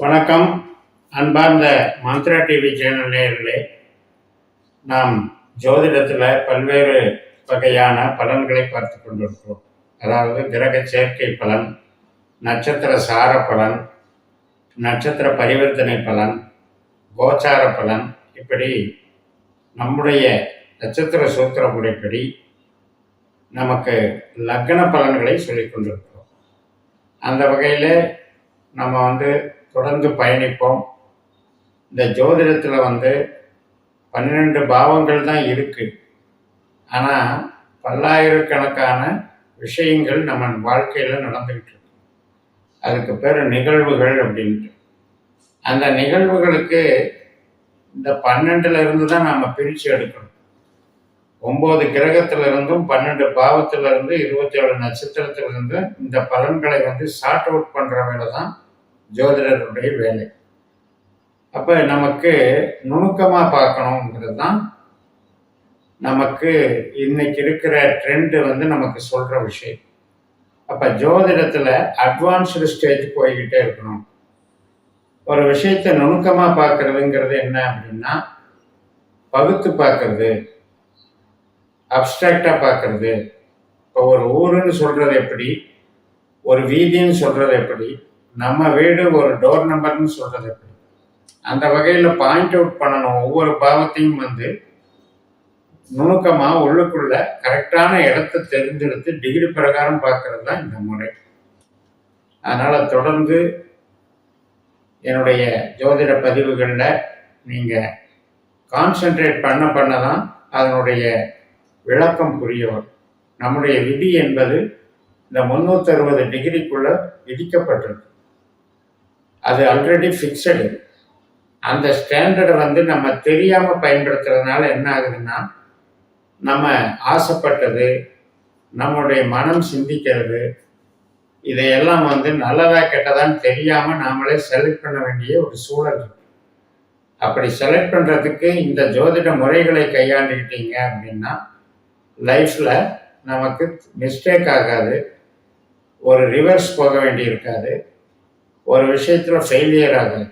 வணக்கம். அன்பார்ந்த Mantra TV channel நேயர்களே நாம் ஜோதிடத்தில் பல்வேறு வகையான பலன்களை பார்த்து கொண்டிருக்கிறோம். அதாவது கிரக சேர்க்கை பலன் நட்சத்திர சார பலன் நட்சத்திர பரிவர்த்தனை பலன் கோச்சார பலன் இப்படி நம்முடைய நட்சத்திர சூத்திர முறைப்படி நமக்கு லக்ன பலன்களை சொல்லிக் கொண்டிருக்கிறோம். அந்த வகையில் நம்ம வந்து தொடர்ந்து பயணிப்போம். இந்த ஜோதிடத்தில் வந்து பன்னிரெண்டு பாவங்கள் தான் இருக்குது ஆனால் பல்லாயிரக்கணக்கான விஷயங்கள் நம்ம வாழ்க்கையில் நடந்துக்கிட்டு இருக்கு. அதுக்கு பேர் நிகழ்வுகள் அப்படின்ட்டு. அந்த நிகழ்வுகளுக்கு இந்த பன்னெண்டுலேருந்து தான் நம்ம பிரித்து எடுக்கணும். ஒம்பது கிரகத்திலிருந்தும் பன்னெண்டு பாவத்திலிருந்து இருபத்தி ஏழு இருந்து இந்த பலன்களை வந்து ஷார்ட் அவுட் பண்ணுற வேலை தான் ஜோதிடருடைய வேலை. அப்போ நமக்கு நுணுக்கமாக பார்க்கணுங்கிறது தான் நமக்கு இன்னைக்கு இருக்கிற ட்ரெண்டு வந்து நமக்கு சொல்கிற விஷயம். அப்போ ஜோதிடத்தில் அட்வான்ஸ்டு ஸ்டேஜ் போய்கிட்டே இருக்கணும். ஒரு விஷயத்தை நுணுக்கமாக பார்க்கறதுங்கிறது என்ன அப்படின்னா பகுத்து பார்க்கறது அப்டிராக்டாக பார்க்கறது. இப்போ ஒரு ஊருன்னு சொல்கிறது எப்படி? ஒரு வீதின்னு சொல்கிறது எப்படி? நம்ம வீடு ஒரு டோர் நம்பர்னு சொல்றது எப்படி? அந்த வகையில் பாயிண்ட் அவுட் பண்ணணும். ஒவ்வொரு பாவத்தையும் வந்து நுணுக்கமாக உள்ளுக்குள்ள கரெக்டான இடத்த தெரிஞ்செடுத்து டிகிரி பிரகாரம் பார்க்கறது தான் இந்த முறை. அதனால் தொடர்ந்து என்னுடைய ஜோதிட பதிவுகளில் நீங்கள் கான்சென்ட்ரேட் பண்ண பண்ண தான் அதனுடைய விளக்கம் புரிய வரும். நம்முடைய விதி என்பது இந்த முந்நூற்றி அறுபது டிகிரிக்குள்ள விதிக்கப்பட்டிருக்கு. அது ஆல்ரெடி ஃபிக்ஸடு அந்த ஸ்டாண்டர்டை வந்து நம்ம தெரியாமல் பயன்படுத்துறதுனால என்ன ஆகுதுன்னா நம்ம ஆசைப்பட்டது நம்மளுடைய மனம் சிந்திக்கிறது இதையெல்லாம் வந்து நல்லதா கெட்டதான்னு தெரியாமல் நாமளே செலக்ட் பண்ண வேண்டிய ஒரு சூழல் இருக்கு. அப்படி செலக்ட் பண்ணுறதுக்கு இந்த ஜோதிட முறைகளை கையாண்டுக்கிட்டீங்க அப்படின்னா லைஃப்பில் நமக்கு மிஸ்டேக் ஆகாது ஒரு ரிவர்ஸ் போக வேண்டி இருக்காது. ஒரு விஷயத்தில் ஃபெயிலியர் ஆகாது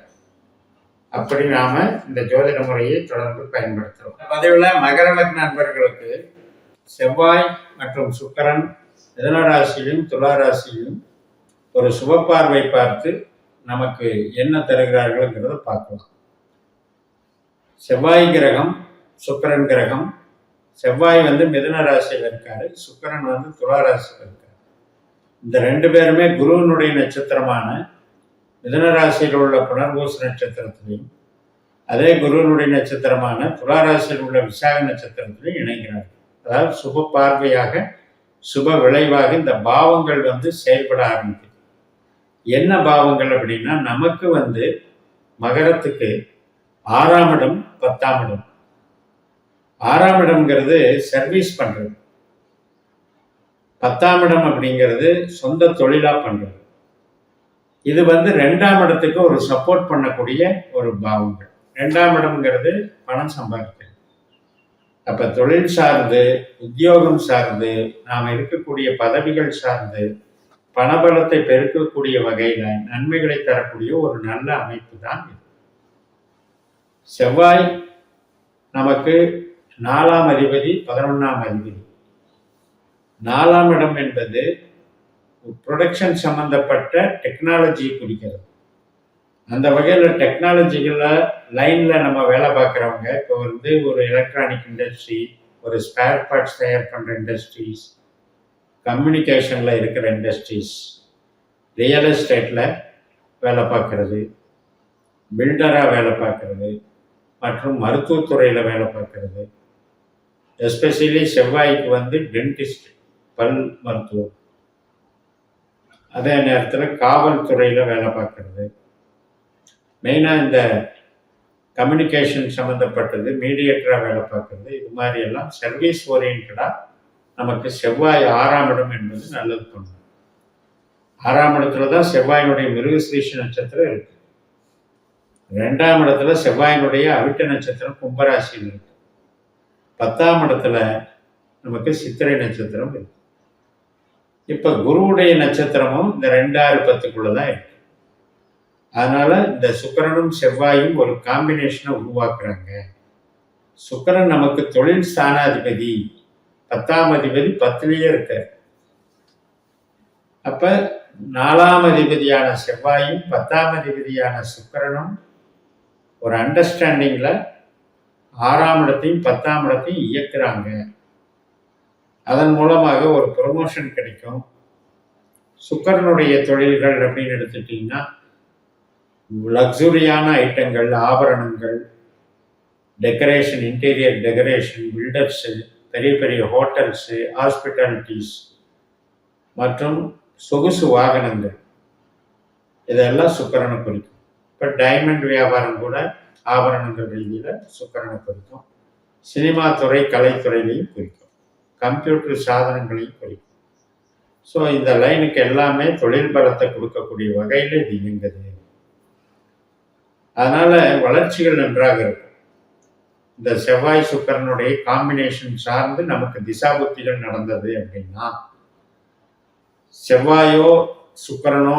அப்படி நாம இந்த ஜோதிட முறையை தொடர்ந்து பயன்படுத்துகிறோம் பதிவில் மகர லக்ன நண்பர்களுக்கு செவ்வாய் மற்றும் சுக்கரன் மிதனராசியிலும் துளாராசியிலும் ஒரு சுப பார்வை பார்த்து நமக்கு என்ன தருகிறார்கள்ங்கிறத பார்க்கலாம். செவ்வாய் கிரகம் சுக்கரன் கிரகம். செவ்வாய் வந்து மிதன ராசியில் இருக்காரு சுக்கரன் வந்து துலா ராசியில் இருக்காரு. இந்த ரெண்டு பேருமே குருவனுடைய நட்சத்திரமான மிதனராசியில் உள்ள புனர்பூச நட்சத்திரத்திலையும் அதே குருவனுடைய நட்சத்திரமான துளாராசியில் உள்ள விசாக நட்சத்திரத்திலையும் இணைகிறார்கள் அதாவது சுப பார்வையாக சுப விளைவாக இந்த பாவங்கள் வந்து செயல்பட ஆரம்பிக்குது. என்ன பாவங்கள் அப்படின்னா நமக்கு வந்து மகரத்துக்கு ஆறாம் இடம் பத்தாம் இடம். ஆறாம் இடம்ங்கிறது சர்வீஸ் பண்றது. பத்தாம் இடம் அப்படிங்கிறது சொந்த தொழிலா பண்றது. இது வந்து ரெண்டாம் இடத்துக்கு ஒரு சப்போர்ட் பண்ணக்கூடிய ஒரு பாவங்கள் ரெண்டாம் இடம்ங்கிறது பணம் சம்பாதிக்கிறது. அப்ப தொழில் சார்ந்து உத்தியோகம் சார்ந்து நாம் இருக்கக்கூடிய பதவிகள் சார்ந்து பணபலத்தை பெருக்கக்கூடிய வகையில நன்மைகளை தரக்கூடிய ஒரு நல்ல அமைப்பு தான் இது. செவ்வாய் நமக்கு நாலாம் அதிபதி பதினொன்றாம் அதிபதி. நாலாம் இடம் என்பது ப்ரொடக்ஷன் சம்மந்தப்பட்ட டெக்னாலஜி குறிக்கிறது அந்த வகையில் டெக்னாலஜிகளில் லைனில் நம்ம வேலை பார்க்குறவங்க இப்போ வந்து ஒரு எலக்ட்ரானிக் இண்டஸ்ட்ரி ஒரு ஸ்பேர் பார்ட்ஸ் தயார் பண்ணுற இண்டஸ்ட்ரீஸ் கம்யூனிகேஷனில் இருக்கிற இண்டஸ்ட்ரீஸ் ரியல் எஸ்டேட்டில் வேலை பார்க்குறது பில்டராக வேலை பார்க்குறது மற்றும் மருத்துவத்துறையில் வேலை பார்க்குறது. எஸ்பெஷலி செவ்வாய்க்கு வந்து டென்டிஸ்ட் பல் மருத்துவம். அதே நேரத்தில் காவல்துறையில் வேலை பார்க்குறது. மெயினாக இந்த கம்யூனிகேஷன் சம்மந்தப்பட்டது மீடியேட்டராக வேலை பார்க்குறது இது மாதிரி எல்லாம் சர்வீஸ் ஓரியன்டாக நமக்கு செவ்வாய் ஆறாம் இடம் என்பது நல்லது பண்ணும் ஆறாம் இடத்துல தான் செவ்வாயினுடைய மிருகஸ்ரீஷ நட்சத்திரம் இருக்கு. ரெண்டாம் இடத்துல செவ்வாயினுடைய அவிட்ட நட்சத்திரம் கும்பராசியில் இருக்கு. பத்தாம் இடத்துல நமக்கு சித்திரை நட்சத்திரம் இருக்கு. இப்ப குருவுடைய நட்சத்திரமும் இந்த ரெண்டாயிரம் பத்துக்குள்ளே தான் இருக்கு. அதனால இந்த சுக்கரனும் செவ்வாயும் ஒரு காம்பினேஷனை உருவாக்குறாங்க. சுக்கரன் நமக்கு தொழில் ஸ்தானாதிபதி. பத்தாம் அதிபதி பத்துலயே இருக்கார். அப்ப நாலாம் அதிபதியான செவ்வாயும் பத்தாம் அதிபதியான சுக்கரனும் ஒரு அண்டர்ஸ்டாண்டிங்ல ஆறாம் இடத்தையும் பத்தாம் இடத்தையும் இயக்குறாங்க. அதன் மூலமாக ஒரு ப்ரொமோஷன் கிடைக்கும். சுக்கரனுடைய தொழில்கள் அப்படின்னு எடுத்துட்டிங்கன்னா லக்ஸுரியான ஐட்டங்கள் ஆபரணங்கள் டெக்கரேஷன் இன்டீரியர் டெக்கரேஷன் பில்டர்ஸு பெரிய பெரிய ஹோட்டல்ஸு ஹாஸ்பிட்டாலிட்டிஸ் மற்றும் சொகுசு வாகனங்கள். இதெல்லாம் சுக்கரனை குறிக்கும் இப்போ டைமண்ட் வியாபாரம் கூட ஆபரணங்கள் ரீதியில் சுக்கரனை குறிக்கும் சினிமா துறை கலைத்துறையிலையும் குறிக்கும் கம்ப்யூட்டர் சாதனங்களையும் குறிக்கும் ஸோ இந்த லைனுக்கு எல்லாமே தொழில் பலத்தை கொடுக்கக்கூடிய வகையில் இது இயங்குது. அதனால் வளர்ச்சிகள் நன்றாக இருக்கும். இந்த செவ்வாய் சுக்கரனுடைய காம்பினேஷன் சார்ந்து நமக்கு திசாபுத்திகள் நடந்தது அப்படின்னா செவ்வாயோ சுக்கரனோ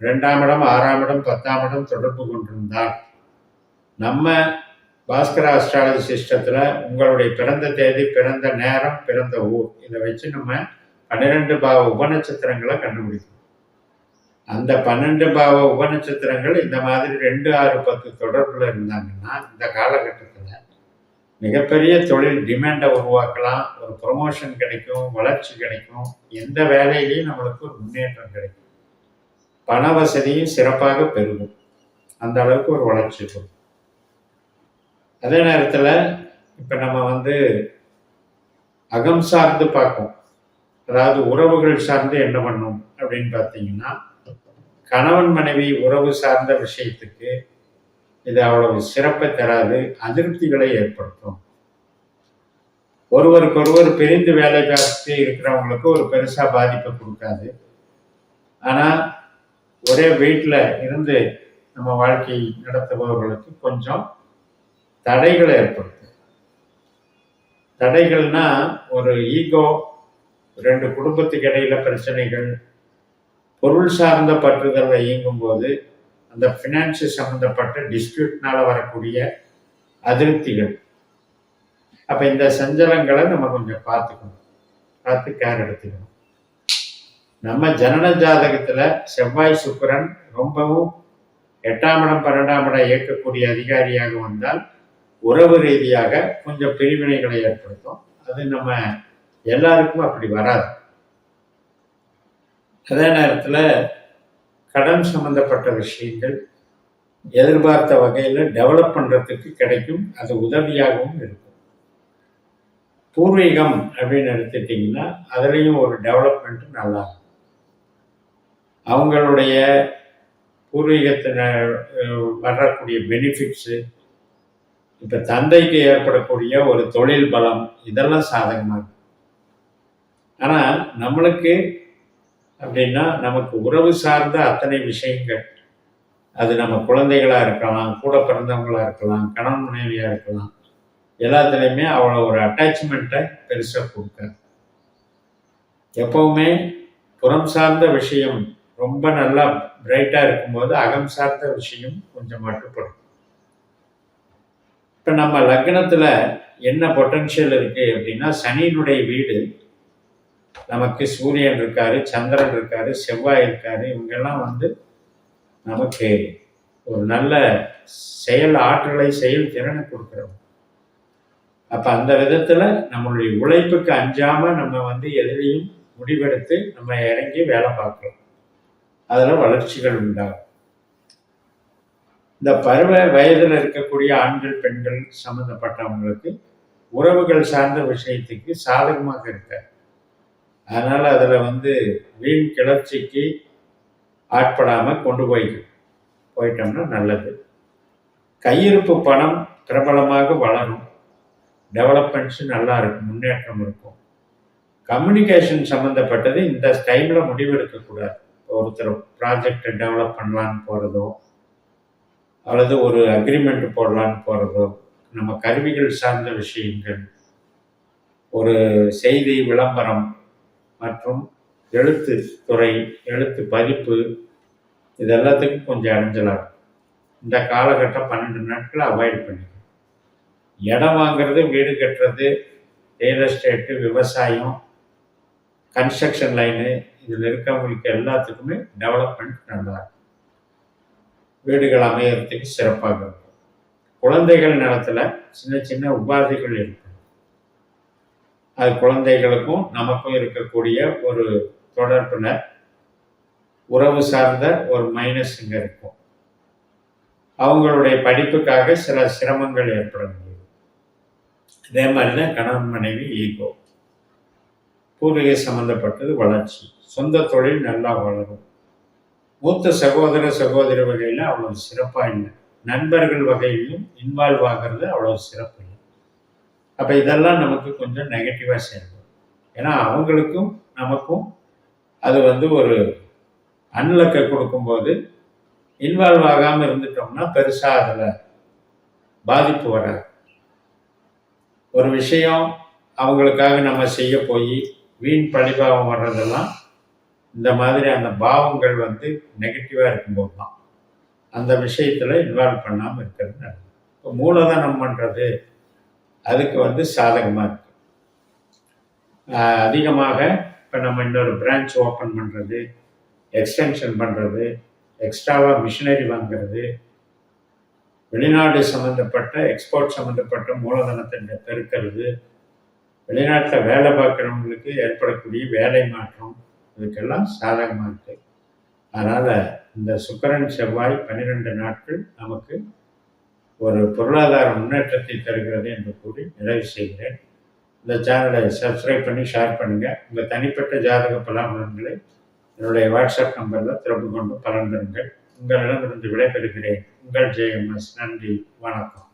ரெண்டாம் இடம் ஆறாம் இடம் பத்தாம் இடம் தொடர்பு கொண்டிருந்தால் நம்ம பாஸ்கர அஸ்ட்ராலஜி சிஸ்டத்தில் உங்களுடைய பிறந்த தேதி பிறந்த நேரம் பிறந்த ஊர். இதை வச்சு நம்ம பன்னிரெண்டு பாவ உபநட்சத்திரங்களை கண்டுபிடிக்கணும். அந்த பன்னெண்டு பாவ உபநட்சத்திரங்கள் இந்த மாதிரி ரெண்டு ஆறு பத்து தொடர்பில் இருந்தாங்கன்னா இந்த காலகட்டத்தில் மிகப்பெரிய தொழில் டிமாண்டை உருவாக்கலாம். ஒரு ப்ரொமோஷன் கிடைக்கும் வளர்ச்சி கிடைக்கும். எந்த வேலையிலையும் நம்மளுக்கு ஒரு முன்னேற்றம் கிடைக்கும். பண வசதியும் சிறப்பாக பெருகும். அந்த அளவுக்கு ஒரு வளர்ச்சி கொடுக்கும். அதே நேரத்தில் இப்போ நம்ம வந்து அகம் சார்ந்து பார்ப்போம். அதாவது உறவுகள் சார்ந்து என்ன பண்ணும் அப்படின்னு பார்த்தீங்கன்னா கணவன் மனைவி உறவு சார்ந்த விஷயத்துக்கு இது அவ்வளவு சிறப்பை தராது அதிருப்திகளை ஏற்படுத்தும். ஒருவருக்கொருவர் பிரிந்து வேலை பார்த்து இருக்கிறவங்களுக்கு ஒரு பெருசாக பாதிப்பை கொடுக்காது. ஆனால் ஒரே வீட்டில் இருந்து நம்ம வாழ்க்கை நடத்துபவர்களுக்கு கொஞ்சம் தடைகளை ஏற்படுத்து தடைகள்னா ஒரு ஈகோ ரெண்டு குடும்பத்துக்கு இடையில பிரச்சனைகள் பொருள் சார்ந்த பற்றுதலில் இயங்கும்போது அந்த ஃபினான்ஸு சம்மந்தப்பட்ட டிஸ்பியூட்னால வரக்கூடிய அதிருப்திகள். அப்போ இந்த சஞ்சலங்களை நம்ம கொஞ்சம் பார்த்துக்கணும். பார்த்து கேர் எடுத்துக்கணும். நம்ம ஜனன ஜாதகத்தில் செவ்வாய் சுக்கிரன் ரொம்பவும் எட்டாம் இடம் பன்னெண்டாம் இடம் இயக்கக்கூடிய அதிகாரியாக வந்தால் உறவு ரீதியாக கொஞ்சம் பிரிவினைகளை ஏற்படுத்தும். அது நம்ம எல்லாருக்கும் அப்படி வராது. அதே நேரத்தில் கடன் சம்பந்தப்பட்ட விஷயங்கள் எதிர்பார்த்த வகையில் டெவலப் பண்ணுறதுக்கு கிடைக்கும். அது உதவியாகவும் இருக்கும். பூர்வீகம் அப்படின்னு எடுத்துட்டிங்கன்னா அதுலேயும் ஒரு டெவலப்மெண்ட் நல்லா இருக்கும். அவங்களுடைய பூர்வீகத்தில் வரக்கூடிய பெனிஃபிட்ஸு இப்போ தந்தைக்கு ஏற்படக்கூடிய ஒரு தொழில் பலம் இதெல்லாம் சாதகமாக இருக்கும் ஆனால் நம்மளுக்கு அப்படின்னா நமக்கு உறவு சார்ந்த அத்தனை விஷயங்கள். அது நம்ம குழந்தைகளாக இருக்கலாம் கூட பிறந்தவங்களாக இருக்கலாம் கணவன் மனைவியாக இருக்கலாம் எல்லாத்துலேயுமே அவ்வளோ ஒரு அட்டாச்மெண்ட்டை பெருசாக கொடுக்க எப்பவுமே புறம் சார்ந்த விஷயம் ரொம்ப நல்லா பிரைட்டாக இருக்கும்போது அகம் சார்ந்த விஷயம் கொஞ்சம் மட்டுப்படும் இப்போ நம்ம லக்னத்தில் என்ன பொட்டன்ஷியல் இருக்குது அப்படின்னா சனியினுடைய வீடு நமக்கு சூரியன் இருக்காரு சந்திரன் இருக்காரு செவ்வாய் இருக்காரு இவங்கெல்லாம் வந்து நமக்கு ஒரு நல்ல செயல் ஆற்றலை செயல் திறனை கொடுக்குறோம் அப்போ அந்த விதத்தில் நம்மளுடைய உழைப்புக்கு அஞ்சாமல் நம்ம வந்து எதிலையும் முடிவெடுத்து நம்ம இறங்கி வேலை பார்க்குறோம். அதில் வளர்ச்சிகள் உண்டாகும். இந்த பருவ வயதில் இருக்கக்கூடிய ஆண்கள் பெண்கள் சம்மந்தப்பட்டவங்களுக்கு உறவுகள் சார்ந்த விஷயத்துக்கு சாதகமாக இருக்காது அதனால் அதில் வந்து வீண் கிளர்ச்சிக்கு ஆட்படாமல் கொண்டு போய் போயிட்டோம்னா நல்லது. கையிருப்பு பணம் பிரபலமாக வளரும். டெவலப்மெண்ட்ஸு நல்லா இருக்கும் முன்னேற்றம் இருக்கும். கம்யூனிகேஷன் சம்மந்தப்பட்டது இந்த டைமில் முடிவெடுக்கக்கூடாது. ஒருத்தர் ப்ராஜெக்டை டெவலப் பண்ணலான்னு போகிறதோ அல்லது ஒரு அக்ரிமெண்ட் போடலான்னு போகிறதோ நம்ம கருவிகள் சார்ந்த விஷயங்கள் ஒரு செய்தி விளம்பரம் மற்றும் எழுத்து துறை எழுத்து பதிப்பு இது எல்லாத்துக்கும் கொஞ்சம் அடைஞ்சலாக இருக்கும். இந்த காலகட்டம் பன்னெண்டு நாட்கள் அவாய்ட் பண்ணிக்கணும். இடம் வாங்குறது வீடு கட்டுறது ரியல் எஸ்டேட்டு விவசாயம் கன்ஸ்ட்ரக்ஷன் லைனு இதில் இருக்கவங்களுக்கு எல்லாத்துக்குமே டெவலப்மெண்ட் நல்லா இருக்கும். வீடுகள் அமையறதுக்கு சிறப்பாக இருக்கும். குழந்தைகள் நிலத்துல சின்ன சின்ன உபாதைகள் இருக்கும். அது குழந்தைகளுக்கும் நமக்கும் இருக்கக்கூடிய ஒரு தொடர்புல உறவு சார்ந்த ஒரு மைனஸ் இங்கே இருக்கும். அவங்களுடைய படிப்புக்காக சில சிரமங்கள் ஏற்பட முடியும். இதே மாதிரி தான் கணவன் மனைவி ஈகோ பூர்வீக சம்பந்தப்பட்டது வளர்ச்சி. சொந்த தொழில் நல்லா வளரும். மூத்த சகோதர சகோதரி வகையில் அவ்வளோ சிறப்பாக இல்லை. நண்பர்கள் வகையிலும் இன்வால்வ் ஆகிறது அவ்வளோ சிறப்பு இல்லை. அப்போ இதெல்லாம் நமக்கு கொஞ்சம் நெகட்டிவாக செயல்படும் ஏன்னா அவங்களுக்கும் நமக்கும் அது வந்து ஒரு அன்லக்கை கொடுக்கும்போது இன்வால்வ் ஆகாமல் இருந்துட்டோம்னா பெருசாக அதில் பாதிப்பு வராது. ஒரு விஷயம் அவங்களுக்காக நம்ம செய்ய போய் வீண் பழிபாவம் வர்றதெல்லாம் இந்த மாதிரி அந்த பாவங்கள் வந்து நெகட்டிவாக இருக்கும்போது தான் அந்த விஷயத்தில் இன்வால்வ் பண்ணாமல் இருக்கிறது நல்லது. இப்போ மூலதனம் பண்ணுறது அதுக்கு வந்து சாதகமாக இருக்கு. அதிகமாக இப்போ நம்ம இன்னொரு பிரான்ச் ஓப்பன் பண்ணுறது எக்ஸ்டென்ஷன் பண்ணுறது எக்ஸ்ட்ராவாக மிஷினரி வாங்குறது வெளிநாடு சம்மந்தப்பட்ட எக்ஸ்போர்ட் சம்மந்தப்பட்ட மூலதனத்தை பெருக்கிறது வெளிநாட்டில் வேலை பார்க்குறவங்களுக்கு ஏற்படக்கூடிய வேலை மாற்றம் இதுக்கெல்லாம் சாதகமாக இருக்குது அதனால் இந்த சுக்கரன் செவ்வாய் பன்னிரெண்டு நாட்கள் நமக்கு ஒரு பொருளாதார முன்னேற்றத்தை தருகிறது என்று கூறி நிறைவு செய்கிறேன். இந்த சேனலை சப்ஸ்கிரைப் பண்ணி ஷேர் பண்ணுங்கள் உங்கள் தனிப்பட்ட ஜாதக பலாபலன்களை என்னுடைய வாட்ஸ்அப் நம்பரில் தொடர்பு கொண்டு பலன் பெறுங்கள். உங்களிடமிருந்து விடைபெறுகிறேன். உங்கள் ஜேஎம்எஸ் நன்றி. வணக்கம்.